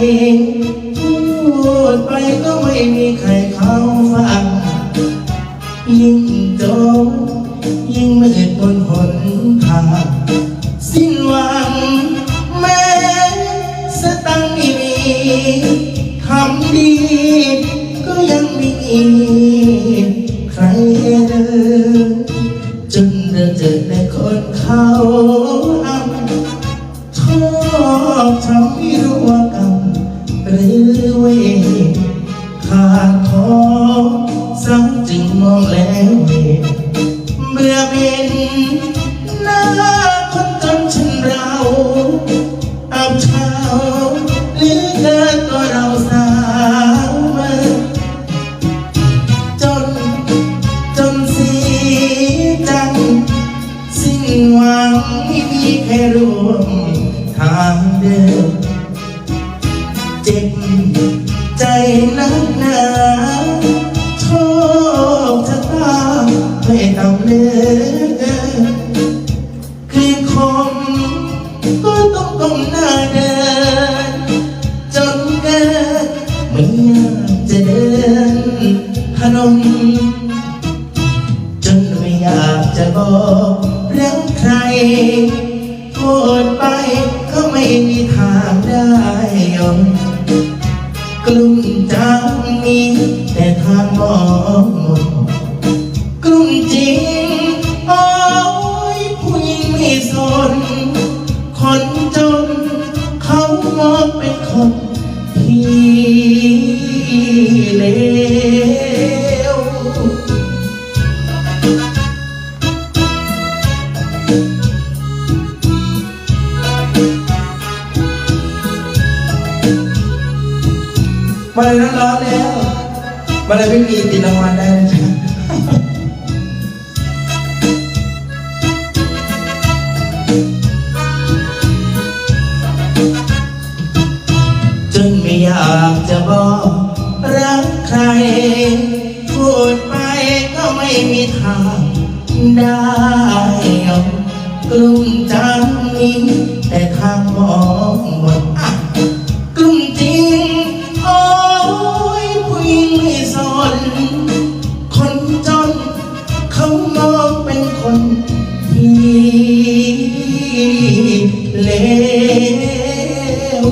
พูดไปก็ไม่มีใครเขาฟัง ยิ่งจมยิ่งมืดบนหนทางสิ้นหวัง แม้สตังไม่มีทำดี ก็ยังไมีใครเดินจนเราเจอแต่คนเขาอ้ำชอบทำให้รู้าดทองซ้ำจึงมองแล้วเห็นเมื่อเป็นหน้าคนจนเช่นเราเอาเช้าหรือเกินก็เราสาวมาจน จนเสียจังสิ้นหวังไม่มีใครร่วมทางเดินเจ็บ ใจนักหนาโชคชะตาให้ตำเนื้อคืนคมก็ต้องก้มหน้าเดินจนเกิดไม่อยากจะเดินพนมจนไม่อยากจะบอกเรักใครพูดไปก็ไม่มีทาง กลุ่มจางมีแต่ทางมองมนกลุ่มจริง โอ้ยผู้หญิงไม่สนคนจนเขามอง มาเลยนะร้อนแล้วมาเลยไม่มีติดรางวัลได้นะจ๊ะจนไม่อยากจะบอกรักใคร พูดไปก็ไม่มีทางได้กลุ่มจังมีแต่ทางมองหมด เลว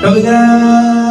ขอบคุณครับ